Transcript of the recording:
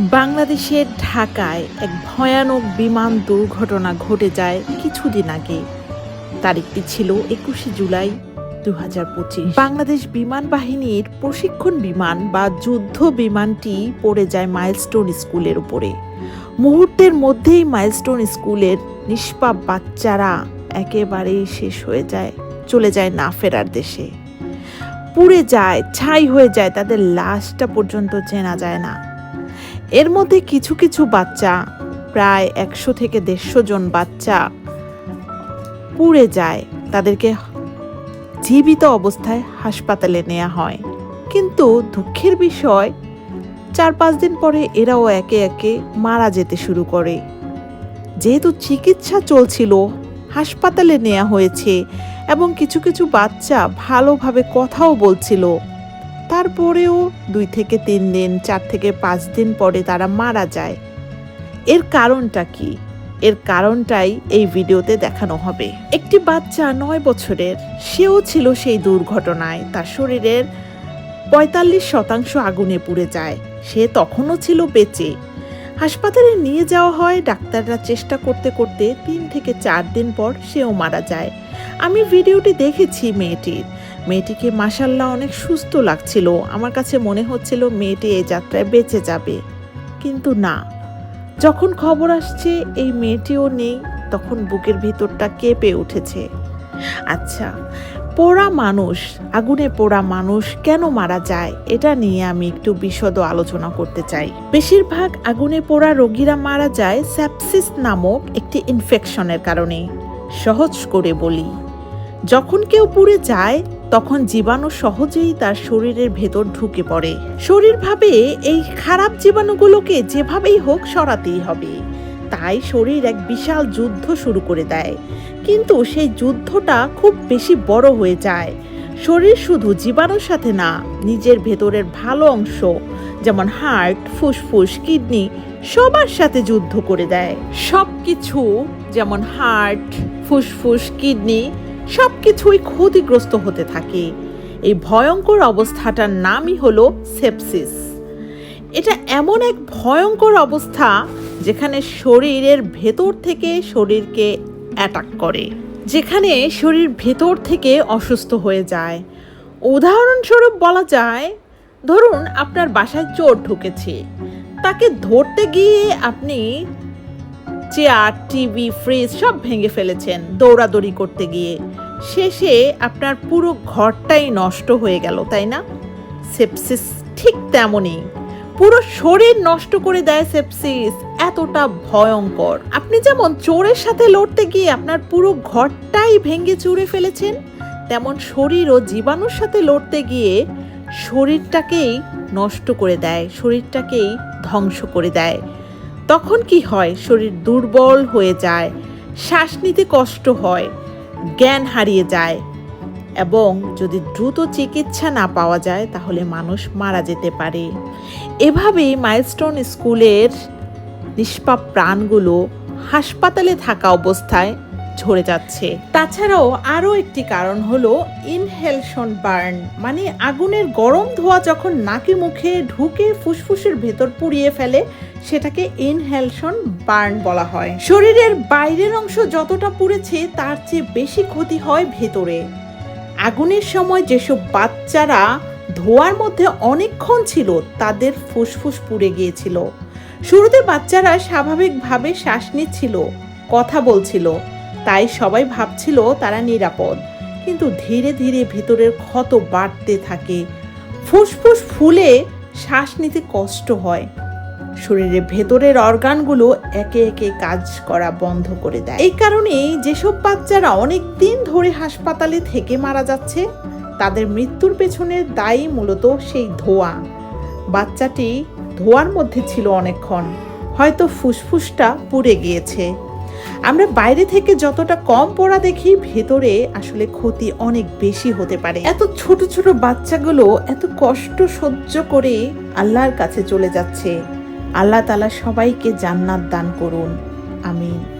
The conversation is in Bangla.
বাংলাদেশের ঢাকায় এক ভয়ানক বিমান দুর্ঘটনা ঘটে যায় কিছুদিন আগে। তারিখটি ছিল একুশে জুলাই দু হাজার পঁচিশ। বাংলাদেশ বিমান বাহিনীর প্রশিক্ষণ বিমান বা যুদ্ধ বিমানটি পড়ে যায় মাইলস্টোন স্কুলের উপরে। মুহূর্তের মধ্যেই মাইলস্টোন স্কুলের নিষ্পাপ বাচ্চারা একেবারেই শেষ হয়ে যায়, চলে যায় না ফেরার দেশে। পুড়ে যায়, ছাই হয়ে যায়, তাদের লাশটা পর্যন্ত চেনা যায় না। এর মধ্যে কিছু কিছু বাচ্চা, প্রায় একশো থেকে দেড়শো জন বাচ্চা পুড়ে যায়, তাদেরকে জীবিত অবস্থায় হাসপাতালে নেওয়া হয়। কিন্তু দুঃখের বিষয়, চার পাঁচ দিন পরে এরাও একে একে মারা যেতে শুরু করে। যেহেতু চিকিৎসা চলছিল, হাসপাতালে নেওয়া হয়েছে এবং কিছু কিছু বাচ্চা ভালোভাবে কথাও বলছিল তারপরেও দুই থেকে তিন দিন, চার থেকে পাঁচ দিন পরে তারা মারা যায়। এর কারণটা কি? এর কারণটাই এই ভিডিওতে দেখানো হবে। একটি বাচ্চা নয় বছরের, সেও ছিল সেই দুর্ঘটনায়। তার শরীরের পঁয়তাল্লিশ শতাংশ আগুনে পুড়ে যায়। সে তখনও ছিল বেঁচে। হাসপাতালে নিয়ে যাওয়া হয়, ডাক্তাররা চেষ্টা করতে করতে তিন থেকে চার দিন পর সেও মারা যায়। আমি ভিডিওটি দেখেছি মেয়েটির। মেয়েটিকে মাসাল্লাহ অনেক সুস্থ লাগছিল। আমার কাছে মনে হচ্ছিল মেয়েটি এই যাত্রায় বেঁচে যাবে। কিন্তু না। যখন খবর আসছে এই মেয়েটিও নেই, তখন বুকের ভিতরটা কেঁপে উঠেছে। আচ্ছা পোড়া মানুষ, আগুনে পোড়া মানুষ কেন মারা যায়? এটা নিয়ে আমি একটু বিশদ আলোচনা করতে চাই। বেশিরভাগ আগুনে পোড়া রোগীরা মারা যায় স্যাপসিস নামক একটি ইনফেকশনের কারণে। সহজ করে বলি, যখন কেউ পুড়ে যায় তখন জীবাণু সহজেই তার শরীরের ভেতর ঢুকে পড়ে। শরীর ভাবে এই খারাপ জীবাণুগুলোকে যেভাবেই হোক সরাতেই হবে। তাই শরীর এক বিশাল যুদ্ধ শুরু করে দেয়। কিন্তু সেই যুদ্ধটা খুব বেশি বড় হয়ে যায়। শরীর শুধু জীবাণুর সাথে না, নিজের ভেতরের ভালো অংশ, যেমন হার্ট, ফুসফুস, কিডনি, সবার সাথে যুদ্ধ করে দেয়। সব কিছু যেমন হার্ট, ফুসফুস, কিডনি সব কিছুই ক্ষতিগ্রস্ত হতে থাকে। এই ভয়ঙ্কর অবস্থাটার নামই হলো সেপসিস। এটা এমন এক ভয়ঙ্কর অবস্থা যেখানে শরীরের ভেতর থেকে শরীরকে অ্যাটাক করে। যেখানে শরীর ভেতর থেকে অসুস্থ হয়ে যায়। উদাহরণস্বরূপ বলা যায়, ধরুন আপনার বাসায় চোর ঢুকেছে। তাকে ধরতে গিয়ে আপনি চেয়ার, টিভি, ফ্রিজ সব ভেঙে ফেলেছেন দৌড়াদৌড়ি করতে গিয়ে। শেষে আপনার পুরো ঘরটাই নষ্ট হয়ে গেল, তাই না? সেপসিস ঠিক তেমনই। পুরো শরীর নষ্ট করে দেয় সেপসিস, এতটা ভয়ঙ্কর। আপনি যেমন চোরের সাথে লড়তে গিয়ে আপনার পুরো ঘরটাই ভেঙে চুরে ফেলেছেন, তেমন শরীর ও জীবাণুর সাথে লড়তে গিয়ে শরীরটাকেই নষ্ট করে দেয়, শরীরটাকেই ধ্বংস করে দেয়। তখন কি হয়? শরীর দুর্বল হয়ে যায়, শ্বাস নিতে কষ্ট হয় জ্ঞান হারিয়ে যায় এবং যদি দ্রুত চিকিৎসা না পাওয়া যায়, তাহলে মানুষ মারা যেতে পারে। এভাবেই মাইলস্টোন স্কুলের নিষ্পাপ প্রাণগুলো হাসপাতালে থাকা অবস্থায় ঝরে যাচ্ছে। তাছাড়াও আরও একটি কারণ হলো ইনহেলশন বার্ন মানে আগুনের গরম ধোঁয়া যখন নাকি মুখে ঢুকে ফুসফুসের ভেতর পুড়িয়ে ফেলে সেটাকে ইনহেলশন বার্ন বলা হয়। শরীরের বাইরের অংশ যতটা পুড়েছে, তার চেয়ে বেশি ক্ষতি হয় ভেতরে। আগুনের সময় যেসব বাচ্চারা ধোয়ার মধ্যে অনেকক্ষণ ছিল, তাদের ফুসফুস পুড়ে গিয়েছিল। শুরুতে বাচ্চারা স্বাভাবিকভাবে শ্বাস নিচ্ছিল, কথা বলছিল, তাই সবাই ভাবছিল তারা নিরাপদ। কিন্তু ধীরে ধীরে ভিতরের ক্ষত বাড়তে থাকে। ফুসফুস ফুলে শ্বাস নিতে কষ্ট হয়। শরীরের ভেতরের অর্গানগুলো একে একে কাজ করা বন্ধ করে দেয়। এই কারণেই যেসব বাচ্চারা অনেক দিন ধরে হাসপাতালে থেকে মারা যাচ্ছে, তাদের মৃত্যুর পেছনে দায়ী মূলত সেই ধোঁয়া। বাচ্চাটি ধোঁয়ার মধ্যে ছিল অনেকক্ষণ, হয়তো ফুসফুসটা পুড়ে গিয়েছে। আমরা বাইরে থেকে যতটা কম পড়া দেখি, ভেতরে আসলে ক্ষতি অনেক বেশি হতে পারে। এত ছোট ছোট বাচ্চাগুলো এত কষ্ট সহ্য করে আল্লাহর কাছে চলে যাচ্ছে। আল্লাহ তালা সবাইকে জান্নাত দান করুন। আমিন।